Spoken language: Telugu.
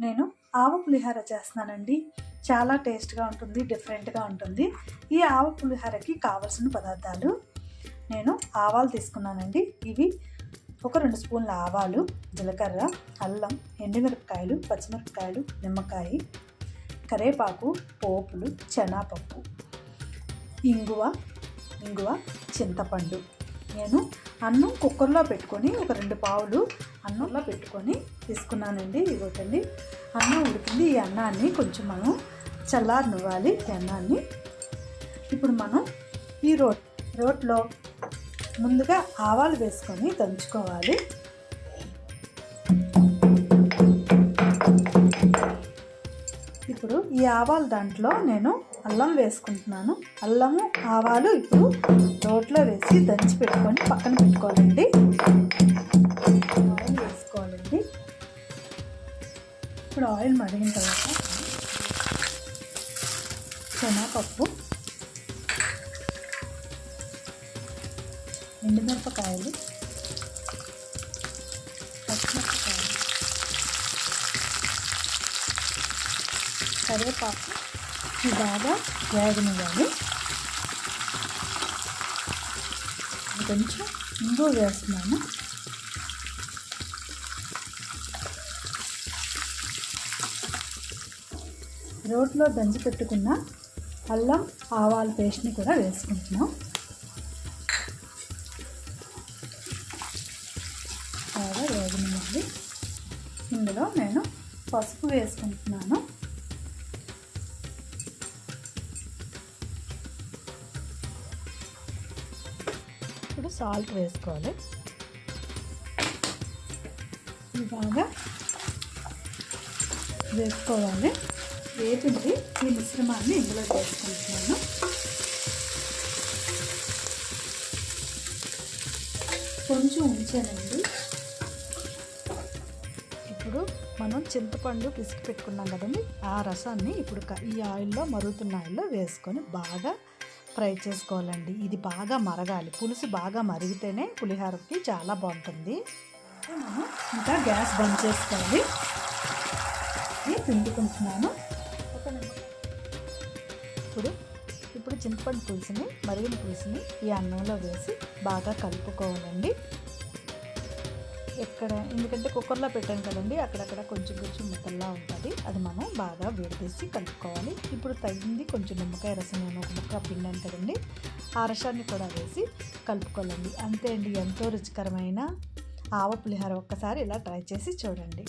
నేను ఆవ పులిహోర చేస్తున్నానండి. చాలా టేస్ట్గా ఉంటుంది డిఫరెంట్గా ఉంటుంది. ఈ ఆవ పులిహోరకి కావలసిన పదార్థాలు నేను ఆవాలు తీసుకున్నానండి. ఇవి ఒక రెండు స్పూన్ల ఆవాలు జీలకర్ర అల్లం ఎండుమిరపకాయలు పచ్చిమిరపకాయలు నిమ్మకాయ కరేపాకు పోపులు శనగపప్పు ఇంగువ ఇంగువ చింతపండు. నేను అన్నం కుక్కర్లో పెట్టుకొని ఒక రెండు పావులు అన్నంలో పెట్టుకొని తీసుకున్నానండి. ఇవ్వటండి అన్నం ఉడికింది. ఈ అన్నాన్ని కొంచెం మనం చల్లారనివ్వాలి. ఈ అన్నాన్ని ఇప్పుడు మనం ఈ రోట్ రోట్లో ముందుగా ఆవాలు వేసుకొని దంచుకోవాలి. ఇప్పుడు ఈ ఆవాలు దాంట్లో నేను అల్లం వేసుకుంటున్నాను. అల్లము ఆవాలు ఇప్పుడు రోట్లో వేసి దంచి పెట్టుకొని పక్కన పెట్టుకోవాలండి. ఆయిల్ వేసుకోవాలండి. ఇప్పుడు ఆయిల్ మరిగిన తర్వాత శనగపప్పు ఎండుమిరపకాయలు కరివేపాకు ఇవి బాగా వేగనివ్వాలి. కొంచెం ఇంగు వేస్తున్నాను. రోట్లో దంచి పెట్టుకున్న అల్లం ఆవాల పేస్ట్ని కూడా వేసుకుంటున్నాం. బాగా వేగనివ్వాలి. ఇందులో నేను పసుపు వేసుకుంటున్నాను. ఇప్పుడు సాల్ట్ వేసుకోవాలి. ఇది బాగా వేసుకోవాలి. వేపింది ఈ మిశ్రమాన్ని ఇందులో వేసుకుంటున్నాను. కొంచెం ఉంచానండి. ఇప్పుడు మనం చింతపండు పిసికి పెట్టుకున్నాం కదండి ఆ రసాన్ని ఇప్పుడు ఈ ఆయిల్లో మరుగుతున్న ఆయిల్లో వేసుకొని బాగా ఫ్రై చేసుకోవాలండి. ఇది బాగా మరగాలి. పులుసు బాగా మరిగితేనే పులిహోరకి చాలా బాగుంటుంది. మనం ఇంకా గ్యాస్ బంద్ చేసుకోవాలి. పిండుకుంటున్నాను. ఇప్పుడు ఇప్పుడు చింతపండు పులుసుని మరిగిన పులుసుని ఈ అన్నంలో వేసి బాగా కలుపుకోవాలండి. ఎక్కడ? ఎందుకంటే కుక్కర్లో పెట్టాం కదండి అక్కడక్కడ కొంచెం కొంచెం ముక్కల్లా ఉంటుంది. అది మనం బాగా వేడిదేసి కలుపుకోవాలి. ఇప్పుడు తగింది కొంచెం నిమ్మకాయ రసం ఒక ముక్క పిండాను కదండి ఆ రసాన్ని కూడా వేసి కలుపుకోవాలండి. అంతే అండి ఎంతో రుచికరమైన ఆవ పులిహార ఒక్కసారి ఇలా ట్రై చేసి చూడండి.